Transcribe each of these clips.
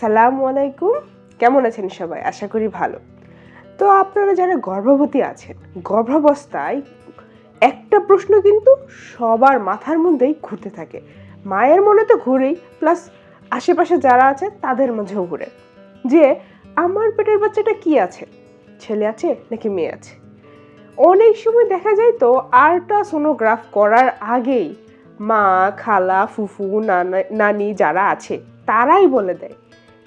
আসসালামু আলাইকুম। কেমন আছেন সবাই? আশা করি ভালো। তো আপনারা যারা গর্ভবতী আছেন, গর্ভাবস্থায় একটা প্রশ্ন কিন্তু সবার মাথার মধ্যেই ঘুরতে থাকে। মায়ের মনে তো ঘুরেই, প্লাস আশেপাশে যারা আছে তাদের মাঝেও ঘুরে। যে আমার পেটের বাচ্চাটা কি আছে? ছেলে আছে নাকি মেয়ে আছে? অনেক সময় দেখা যায় তো আল্ট্রাসোনোগ্রাফ করার আগেই মা, খালা, ফুফু, নানা, নানি যারা আছে, তারাই বলে দেয়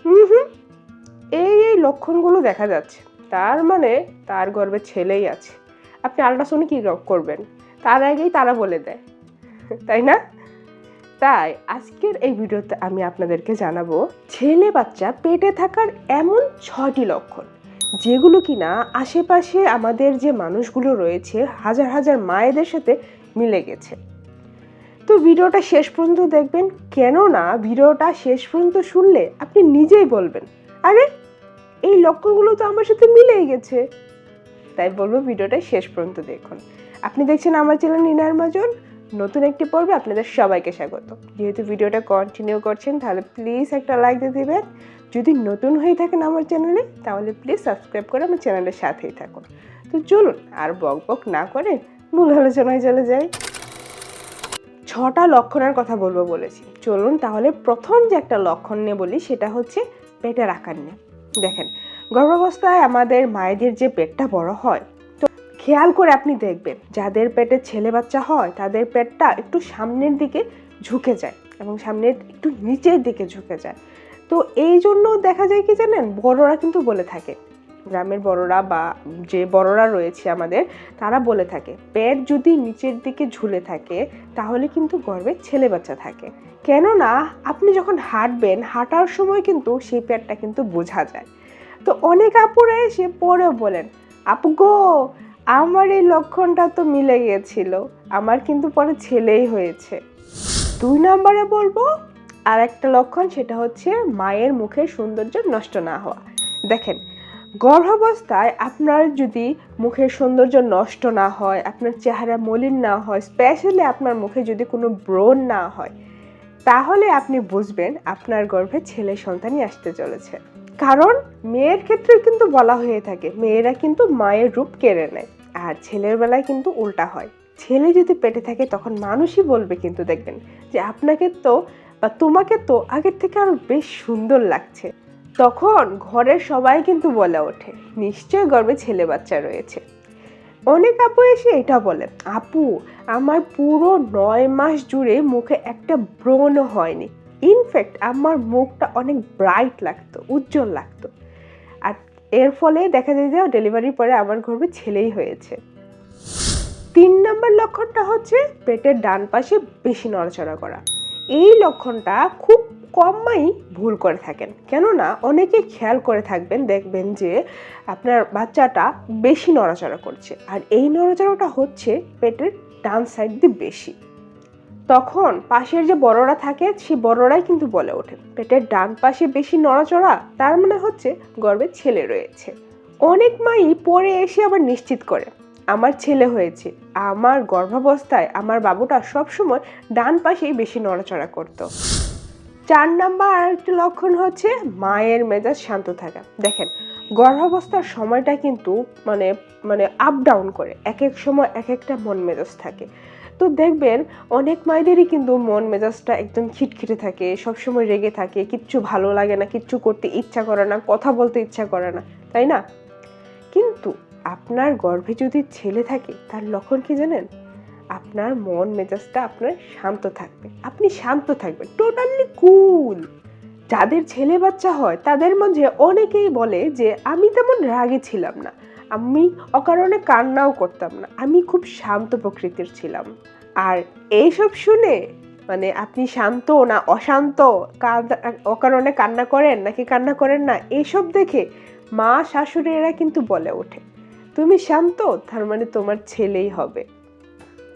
হুম হুম এই এই লক্ষণগুলো দেখা যাচ্ছে। তার মানে তার গর্বে ছেলেই আছে। আপনি আল্ট্রাসাউন্ড কী, করবেন? তার আগেই তারা বলে দেয়। তাই না? তাই আজকের এই ভিডিওতে আমি আপনাদেরকে জানাব, ছেলে বাচ্চা পেটে থাকার এমন ছয়টি লক্ষণ, যেগুলো কিনা আশেপাশে আমাদের যে মানুষগুলো রয়েছে, হাজার হাজার মায়েদের সাথে মিলে গেছে। তো ভিডিওটা শেষ পর্যন্ত দেখবেন। কেননা ভিডিওটা শেষ পর্যন্ত শুনলে আপনি নিজেই বলবেন, আরে, এই লক্ষণগুলো তো আমার সাথে মিলেই গেছে। তাই বলব ভিডিওটা শেষ পর্যন্ত দেখুন। আপনি দেখছেন আমার চ্যানেল নিনার মাজন। নতুন একটি পর্বে আপনাদের সবাইকে স্বাগত। যেহেতু ভিডিওটা কন্টিনিউ করছেন, তাহলে প্লিজ একটা লাইক দিয়ে দেবেন। যদি নতুন হয়ে থাকেন আমার চ্যানেলে, তাহলে প্লিজ সাবস্ক্রাইব করে আমার চ্যানেলের সাথেই থাকুন। তো চলুন, আর বক বক না করে মূল আলোচনায় চলে যাই। ছটা লক্ষণের কথা বলব বলেছি। চলুন তাহলে প্রথম যে একটা লক্ষণ নিয়ে বলি, সেটা হচ্ছে পেটের আকার নিয়ে। দেখেন, গর্ভাবস্থায় আমাদের মায়েদের যে পেটটা বড় হয়, তো খেয়াল করে আপনি দেখবেন, যাদের পেটে ছেলে বাচ্চা হয়, তাদের পেটটা একটু সামনের দিকে ঝুঁকে যায় এবং সামনের, একটু নিচের দিকে ঝুঁকে যায়। তো এই জন্য দেখা যায় কি জানেন, বড়রা কিন্তু বলে থাকে গ্রামের বড়রা বা যে বড়রা রয়েছে আমাদের, তারা বলে থাকে, পেট যদি নিচের দিকে ঝুলে থাকে, তাহলে কিন্তু গর্ভে ছেলে বাচ্চা থাকে। কেননা, আপনি যখন হাঁটবেন, হাঁটার সময় কিন্তু সেই পেটটা কিন্তু বোঝা যায়। তো অনেক আপুরা এসে পরেও বলেন আপু গো আমার এই লক্ষণটা তো মিলে গিয়েছিল আমার কিন্তু পরে ছেলেই হয়েছে। দুই নম্বরে বলব আর একটা লক্ষণ, সেটা হচ্ছে মায়ের মুখের সৌন্দর্য নষ্ট না হওয়া। দেখেন গর্ভাবস্থায় আপনার যদি মুখের সৌন্দর্য নষ্ট না হয়, আপনার চেহারা মলিন না হয় স্পেশালি আপনার মুখে যদি কোনো ব্রণ না হয়, তাহলে আপনি বুঝবেন আপনার গর্ভে ছেলে সন্তানই আসতে চলেছে। কারণ মেয়ের ক্ষেত্রে কিন্তু বলা হয়ে থাকে, মেয়েরা কিন্তু মায়ের রূপ কেড়ে নেয়, আর ছেলের বেলায় কিন্তু উল্টা হয়। ছেলে যদি পেটে থাকে তখন মানুষই বলবে কিন্তু দেখবেন যে, আপনাকে তো বা তোমাকে তো আগের থেকে আরও বেশ সুন্দর লাগছে। তখন ঘরের সবাই কিন্তু বলে ওঠে নিশ্চয় গর্বে ছেলে বাচ্চা রয়েছে। অনেক আপু এসে এটা বলে, আপু, আমার পুরো নয় মাস জুড়ে মুখে একটা ব্রণ হয়নি। ইনফ্যাক্ট আমার মুখটা অনেক ব্রাইট লাগতো, উজ্জ্বল লাগতো। আর এর ফলে দেখা যায় যে ডেলিভারির পরে আমার গর্বে ছেলেই হয়েছে। তিন নম্বর লক্ষণটা হচ্ছে পেটের ডান পাশে বেশি নড়াচড়া করা। এই লক্ষণটা খুব কম মাই ভুল করে থাকেন। কেননা অনেকে খেয়াল করে থাকবেন, দেখবেন যে আপনার বাচ্চাটা বেশি নড়াচড়া করছে। আর এই নড়াচড়াটা হচ্ছে পেটের ডান সাইড দিয়ে বেশি। তখন পাশের যে বড়রা থাকে সেই বড়রাই কিন্তু বলে ওঠে পেটের ডান পাশে বেশি নড়াচড়া, তার মানে হচ্ছে গর্বে ছেলে রয়েছে। অনেক মাই পরে এসে আবার নিশ্চিত করে, আমার ছেলে হয়েছে, আমার গর্ভাবস্থায় আমার বাবুটা সবসময় ডান পাশেই বেশি নড়াচড়া করতো। চার নাম্বার আরেকটি লক্ষণ হচ্ছে মায়ের মেজাজ শান্ত থাকা। দেখেন, গর্ভাবস্থার সময়টা কিন্তু মানে মানে আপ ডাউন করে এক এক সময় এক একটা মন মেজাজ থাকে। তো দেখবেন, অনেক মায়েদেরই কিন্তু মন মেজাজটা একদম খিটখিটে থাকে, সবসময় রেগে থাকে, কিচ্ছু ভালো লাগে না, কিচ্ছু করতে ইচ্ছা করে না, কথা বলতে ইচ্ছা করে না, তাই না? কিন্তু আপনার গর্ভে যদি ছেলে থাকে, তার লক্ষণ কি জানেন? আপনার মন, মেজাজটা আপনার শান্ত থাকবে। আপনি শান্ত থাকবেন টোটালি কুল যাদের ছেলে বাচ্চা হয়, তাদের মধ্যে অনেকেই বলে যে, আমি তেমন রাগে ছিলাম না। আমি অকারণে কান্নাও করতাম না। আমি খুব শান্ত প্রকৃতির ছিলাম। আর এইসব শুনে মানে আপনি শান্ত না অশান্ত অকারণে কান্না করেন নাকি কান্না করেন না এইসব দেখে মা শাশুড়িরা কিন্তু বলে ওঠে। তুমি শান্ত, তার মানে তোমার ছেলেই হবে।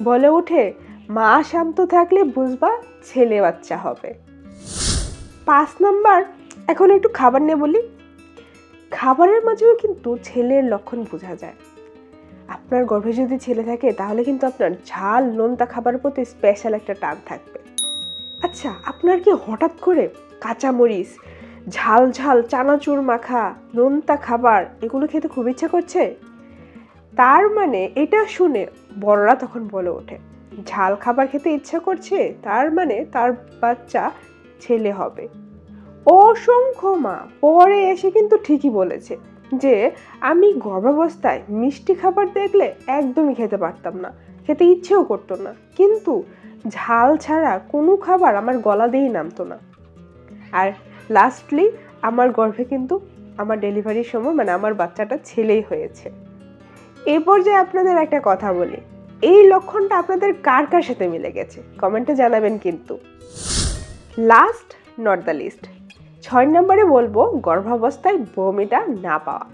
বলে উঠে, মা শান্ত থাকলে বুঝবা ছেলে বাচ্চা হবে। পাঁচ নাম্বার, এখন একটু খাবার নিয়ে বলি। খাবারের মাঝেও কিন্তু ছেলের লক্ষণ বোঝা যায়। আপনার গর্ভে যদি ছেলে থাকে, তাহলে কিন্তু আপনার ঝাল, নোনতা খাবারের প্রতি স্পেশাল একটা টান থাকবে। আচ্ছা আপনার কি হঠাৎ করে কাঁচামরিচ, ঝাল ঝাল, চানাচুর মাখা, নোনতা খাবার, এগুলো খেতে খুব ইচ্ছা করছে? তার মানে এটা শুনে বড়রা তখন বলে ওঠে, ঝাল খাবার খেতে ইচ্ছা করছে, তার মানে তার বাচ্চা ছেলে হবে। অসংখ্য মা পরে এসে কিন্তু ঠিকই বলেছে যে, আমি গর্ভাবস্থায় মিষ্টি খাবার দেখলে একদমই খেতে পারতাম না, খেতে ইচ্ছেও করতো না। কিন্তু ঝাল ছাড়া কোনো খাবার আমার গলা দিয়েই নামতো না। আর লাস্টলি আমার গর্ভে কিন্তু আমার ডেলিভারির সময় মানে আমার বাচ্চাটা ছেলেই হয়েছে। এই পর্যায়ে আপনাদের একটা কথা বলি। এই লক্ষণটা আপনাদের কার কার সাথে মিলে গেছে? কমেন্টে জানাবেন কিন্তু। লাস্ট নট দ্য লিস্ট ছয় নম্বরে বলব, গর্ভাবস্থায় বমিটা না পাওয়া।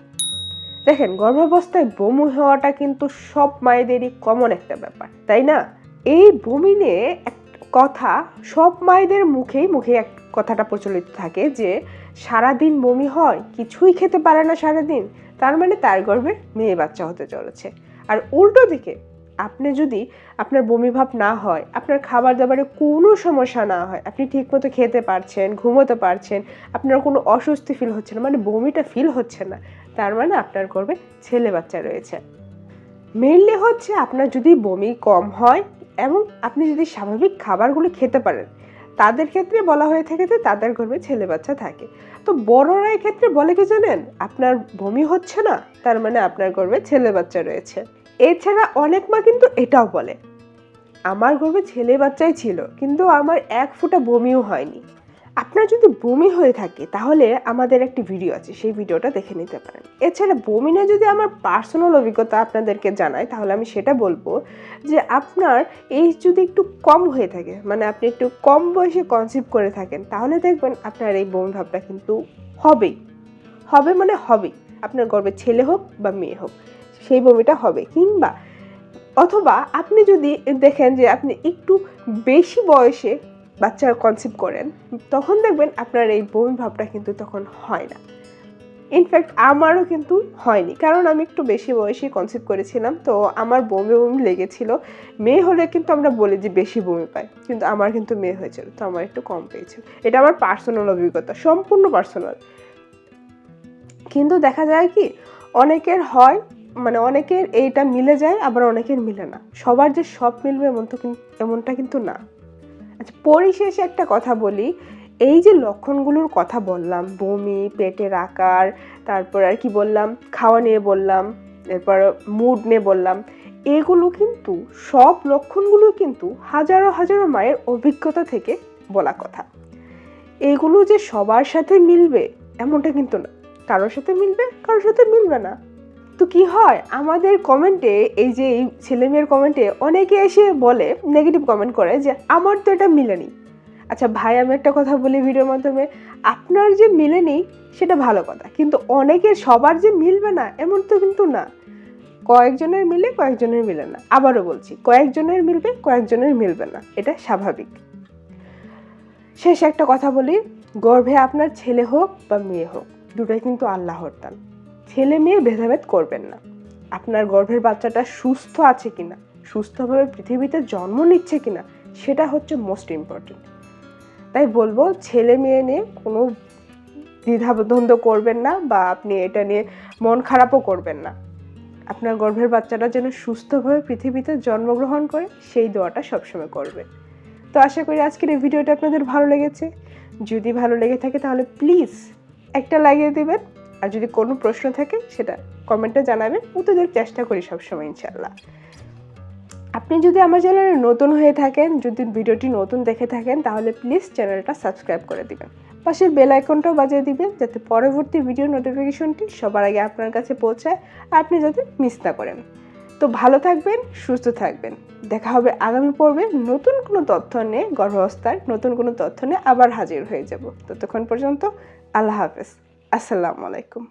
দেখেন, গর্ভাবস্থায় বমি হওয়াটা কিন্তু সব মায়েদেরই কমন একটা ব্যাপার, তাই না? এই বমি নিয়ে এক কথা সব মায়েদের মুখেই মুখে এক কথাটা প্রচলিত থাকে যে, সারাদিন বমি হয়, কিছুই খেতে পারে না সারাদিন। তার মানে তার গর্ভে মেয়ে বাচ্চা হতে চলেছে। আর উল্টো দিকে, আপনি যদি আপনার বমি ভাব না হয়, আপনার খাবার দাবারে কোনো সমস্যা না হয়, আপনি ঠিকমতো খেতে পারছেন, ঘুমোতে পারছেন, আপনার কোনো অস্বস্তি ফিল হচ্ছে না মানে বমিটা ফিল হচ্ছে না, তার মানে আপনার গর্ভে ছেলে বাচ্চা রয়েছে। মেনলি হচ্ছে আপনার যদি বমি কম হয় এবং আপনি যদি স্বাভাবিক খাবারগুলো খেতে পারেন তাদের ক্ষেত্রে বলা হয়ে থাকে যে তাদের গর্ভে ছেলে বাচ্চা থাকে। তো বড়রা ক্ষেত্রে বলে কি জানেন? আপনার বমি হচ্ছে না, তার মানে আপনার গর্ভে ছেলে বাচ্চা রয়েছে। এছাড়া অনেক মা কিন্তু এটাও বলে, আমার গর্ভে ছেলে বাচ্চাই ছিল, কিন্তু আমার এক ফোঁটা বমিও হয়নি। আপনার যদি বমি হয়ে থাকে, তাহলে আমাদের একটি ভিডিও আছে, সেই ভিডিওটা দেখে নিতে পারেন। এছাড়া বমি নিয়ে যদি আমার পার্সোনাল অভিজ্ঞতা আপনাদেরকে জানাই তাহলে আমি সেটা বলব যে আপনার এই যদি একটু কম হয়ে থাকে মানে আপনি একটু কম বয়সে কনসিভ করে থাকেন, তাহলে দেখবেন আপনার এই বমি ভাবটা কিন্তু হবেই। হবে মানে হবেই। আপনার গর্ভে ছেলে হোক বা মেয়ে হোক, সেই বমিটা হবে। কিংবা অথবা আপনি যদি দেখেন যে আপনি একটু বেশি বয়সে বাচ্চা কনসিভ করেন, তখন দেখবেন আপনার এই বমি ভাবটা কিন্তু তখন হয় না। ইনফ্যাক্ট আমারও কিন্তু হয়নি। কারণ আমি একটু বেশি বয়সে কনসিভ করেছিলাম, তো আমার বমি বমি লেগেছিল। মেয়ে হলে কিন্তু আমরা বলি যে বেশি বমি পাই কিন্তু আমার কিন্তু মেয়ে হয়েছিল, তো আমার একটু কম পেয়েছিল। এটা আমার পার্সোনাল অভিজ্ঞতা, সম্পূর্ণ পার্সোনাল কিন্তু দেখা যায় কি, অনেকের হয় মানে অনেকের এইটা মিলে যায়, আবার অনেকের মিলে না। সবার যে সব মিলবে এমন তো এমনটা কিন্তু না। আচ্ছা পরিশেষে একটা কথা বলি। এই যে লক্ষণগুলোর কথা বললাম, বমি, পেটের আকার, তারপর আর কি বললাম, খাওয়া নিয়ে বললাম, এরপর মুড নিয়ে বললাম, এগুলো কিন্তু সব লক্ষণগুলো কিন্তু হাজারো হাজারো মায়ের অভিজ্ঞতা থেকে বলা কথা। এগুলো যে সবার সাথে মিলবে, এমনটা কিন্তু না। কারোর সাথে মিলবে, কারোর সাথে মিলবে না। তো কি হয়? আমাদের কমেন্টে এই যে এই ছেলে মেয়ের কমেন্টে অনেকে এসে বলে নেগেটিভ কমেন্ট করে যে, আমার তো এটা মিলেনি আচ্ছা ভাই, আমি একটা কথা বলি ভিডিওর মাধ্যমে। আপনার যে মিলেনি সেটা ভালো কথা। কিন্তু অনেকের সবার যে মিলবে না, এমন তো কিন্তু না। কয়েকজনের মিলে কয়েকজনের মিলে না। আবারও বলছি, কয়েকজনের মিলবে কয়েকজনের মিলবে না। এটা স্বাভাবিক। শেষ একটা কথা বলি, গর্ভে আপনার ছেলে হোক বা মেয়ে হোক, দুটোই কিন্তু আল্লাহর দান। ছেলে মেয়ে ভেদাভেদ করবেন না। আপনার গর্ভের বাচ্চাটা সুস্থ আছে কিনা, সুস্থভাবে পৃথিবীতে জন্ম নিচ্ছে কিনা, সেটা হচ্ছে মোস্ট ইম্পর্টেন্ট তাই বলব, ছেলে মেয়ে নিয়ে কোনো দ্বিধাদ্বন্দ্ব করবেন না বা আপনি এটা নিয়ে মন খারাপও করবেন না। আপনার গর্ভের বাচ্চাটা যেন সুস্থভাবে পৃথিবীতে জন্মগ্রহণ করে, সেই দোয়াটা সবসময় করবেন তো আশা করি আজকের এই ভিডিওটা আপনাদের ভালো লেগেছে। যদি ভালো লেগে থাকে তাহলে প্লিজ একটা লাগিয়ে দিবেন আর যদি কোনো প্রশ্ন থাকে, সেটা কমেন্টে জানাবেন উত্তর দেওয়ার চেষ্টা করি সবসময় ইনশাল্লাহ আপনি যদি আমার চ্যানেলে নতুন হয়ে থাকেন, যদি ভিডিওটি নতুন দেখে থাকেন, তাহলে প্লিজ চ্যানেলটা সাবস্ক্রাইব করে দিবেন। পাশের বেল আইকনটাও বাজিয়ে দিবেন, যাতে পরবর্তী ভিডিও নোটিফিকেশনটি সবার আগে আপনার কাছে পৌঁছায় আর আপনি যাতে মিস না করেন। তো ভালো থাকবেন, সুস্থ থাকবেন। দেখা হবে আগামী পর্বে নতুন কোনো তথ্য নিয়ে গর্ভাবস্থার নতুন কোনো তথ্য নিয়ে আবার হাজির হয়ে যাব। ততক্ষণ পর্যন্ত আল্লাহ হাফেজ। আসসালামু আলাইকুম।